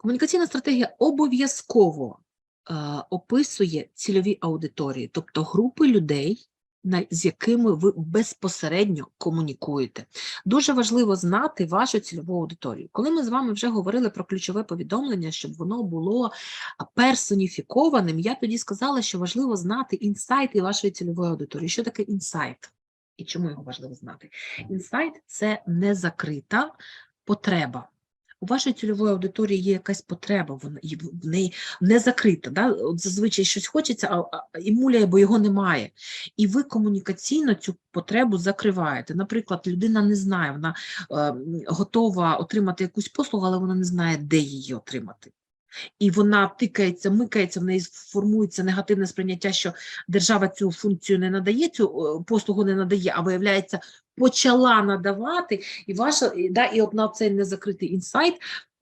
Комунікаційна стратегія обов'язково е, описує цільові аудиторії, тобто групи людей, з якими ви безпосередньо комунікуєте. Дуже важливо знати вашу цільову аудиторію. Коли ми з вами вже говорили про ключове повідомлення, щоб воно було персоніфікованим, я тоді сказала, що важливо знати інсайти вашої цільової аудиторії. Що таке інсайт? І чому його важливо знати? Інсайт це незакрита потреба. У вашої цільової аудиторії є якась потреба, вона в неї не закрита. Да? От зазвичай щось хочеться, а, а і муляє, бо його немає. І ви комунікаційно цю потребу закриваєте. Наприклад, людина не знає, вона е, готова отримати якусь послугу, але вона не знає, де її отримати. І вона тикається, микається, в неї формується негативне сприйняття, що держава цю функцію не надає, цю е, послугу не надає, а виявляється, почала надавати, і ваша да, і от на цей незакритий інсайт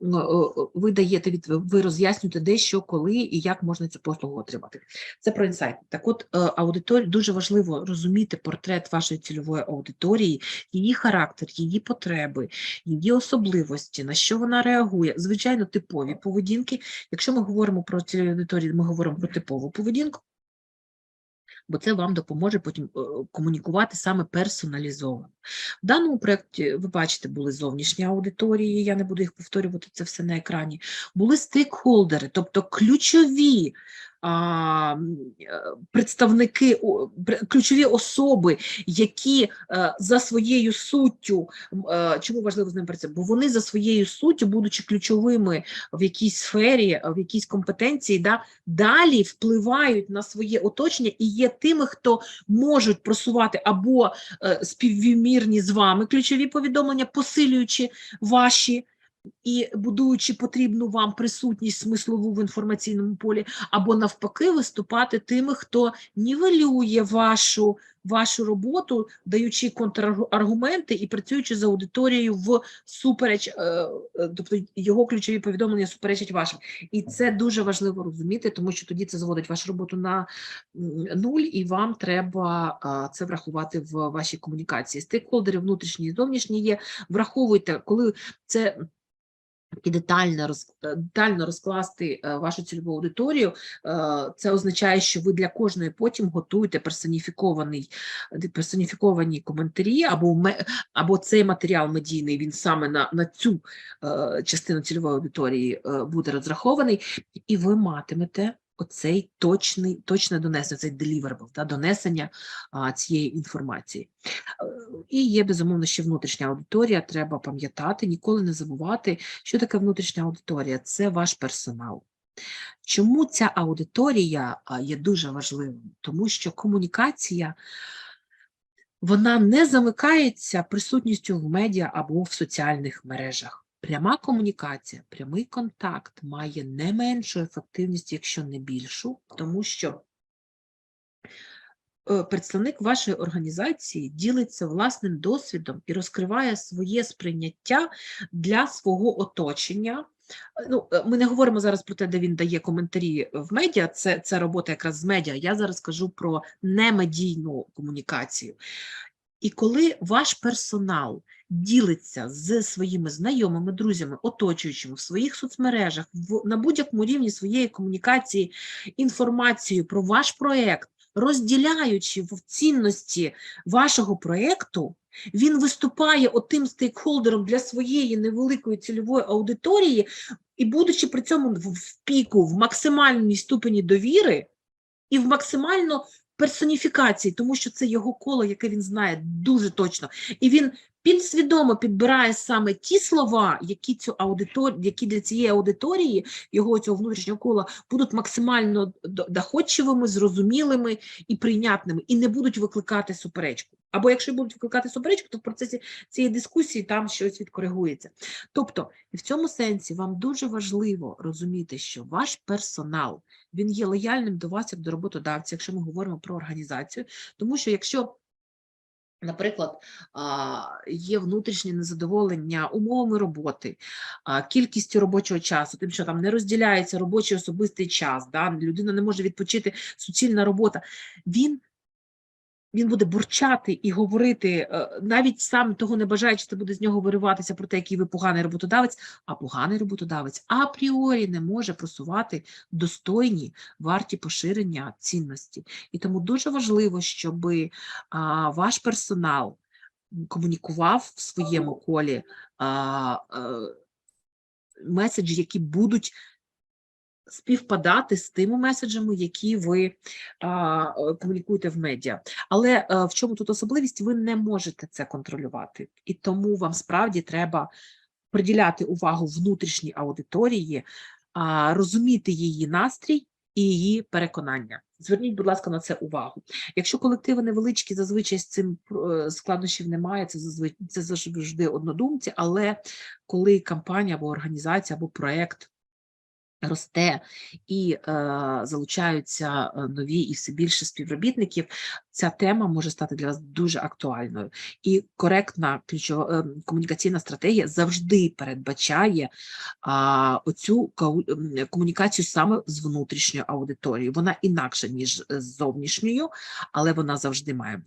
м, е, е, ви даєте від ви роз'яснюєте де, що, коли і як можна цю послугу отримати. Це про інсайт. Так от е, аудиторія дуже важливо розуміти портрет вашої цільової аудиторії, її характер, її потреби, її особливості, на що вона реагує. Звичайно, типові поведінки. Якщо ми говоримо про цільові аудиторії, ми говоримо про типову поведінку. Бо це вам допоможе потім е, комунікувати саме персоналізовано. В даному проєкті, ви бачите, були зовнішні аудиторії, я не буду їх повторювати, це все на екрані. Були стейкхолдери, тобто ключові представники, ключові особи, які е, за своєю суттю, е, чому важливо з ними працювати? Бо вони за своєю суттю, будучи ключовими в якійсь сфері, е, в якійсь компетенції, да, далі впливають на своє оточення і є тими, хто можуть просувати або е, співвімірні з вами ключові повідомлення, посилюючи ваші і будуючи потрібну вам присутність смислову в інформаційному полі, або навпаки виступати тими, хто нівелює вашу, вашу роботу, даючи контраргументи і працюючи з аудиторією в супереч, е, е, тобто його ключові повідомлення суперечать вашим. І це дуже важливо розуміти, тому що тоді це зводить вашу роботу на нуль, і вам треба це врахувати в вашій комунікації. Стейкхолдери внутрішні і зовнішні є. Враховуйте, коли це і детально, роз, е, детально розкласти е, вашу цільову аудиторію, е, це означає, що ви для кожної потім готуєте персоніфікований, персоніфіковані коментарі, або, або цей матеріал медійний, він саме на, на цю частину цільової аудиторії буде розрахований, і ви матимете оцей точний, точне донесення, цей deliverable, да, донесення а, цієї інформації. Е, І є, безумовно, ще внутрішня аудиторія, треба пам'ятати, ніколи не забувати, що таке внутрішня аудиторія? Це ваш персонал. Чому ця аудиторія є дуже важливою? Тому що комунікація вона не замикається присутністю в медіа або в соціальних мережах. Пряма комунікація, прямий контакт має не меншу ефективність, якщо не більшу, тому що е, представник вашої організації ділиться власним досвідом і розкриває своє сприйняття для свого оточення. Е, Ну, е, ми не говоримо зараз про те, де він дає коментарі в медіа, це, це робота якраз з медіа. Я зараз кажу про немедійну комунікацію. І коли ваш персонал ділиться з своїми знайомими, друзями, оточуючими в своїх соцмережах, в, на будь-якому рівні своєї комунікації інформацію про ваш проєкт, розділяючи в цінності вашого проєкту, він виступає отим стейкхолдером для своєї невеликої цільової аудиторії, і будучи при цьому в піку, в максимальній ступені довіри і в максимально персоніфікації, тому що це його коло, яке він знає дуже точно. І він підсвідомо підбирає саме ті слова, які цю аудиторію, які для цієї аудиторії, його цього внутрішнього кола, будуть максимально до- доходчивими, зрозумілими і прийнятними, і не будуть викликати суперечку. Або якщо будуть викликати суперечку, то в процесі цієї дискусії там щось відкоригується. Тобто, в цьому сенсі вам дуже важливо розуміти, що ваш персонал він є лояльним до вас як до роботодавця, якщо ми говоримо про організацію, тому що якщо Наприклад, є внутрішнє незадоволення умовами роботи, кількістю робочого часу, тим, що там не розділяється робочий особистий час, да, людина не може відпочити суцільна робота. Він він буде бурчати і говорити, е, навіть сам того не бажаючи, це буде з нього вириватися про те, який ви поганий роботодавець, а поганий роботодавець апріорі не може просувати достойні варті поширення цінності. І тому дуже важливо, щоб ваш персонал комунікував в своєму колі е, меседжі, які будуть співпадати з тими меседжами, які ви а, е, комунікуєте в медіа. Але е, в чому тут особливість? Ви не можете це контролювати, і тому вам справді треба приділяти увагу внутрішній аудиторії, а, розуміти її настрій і її переконання. Зверніть, будь ласка, на це увагу. Якщо колективи невеличкі, зазвичай з цим е, складнощів немає, це зазвичай це завжди однодумці, але коли компанія або організація або проект росте і е, залучаються е, нові і все більше співробітників, ця тема може стати для вас дуже актуальною. І коректна ключова е, комунікаційна стратегія завжди передбачає а, оцю комунікацію саме з внутрішньою аудиторією. Вона інакша, ніж з зовнішньою, але вона завжди має бути.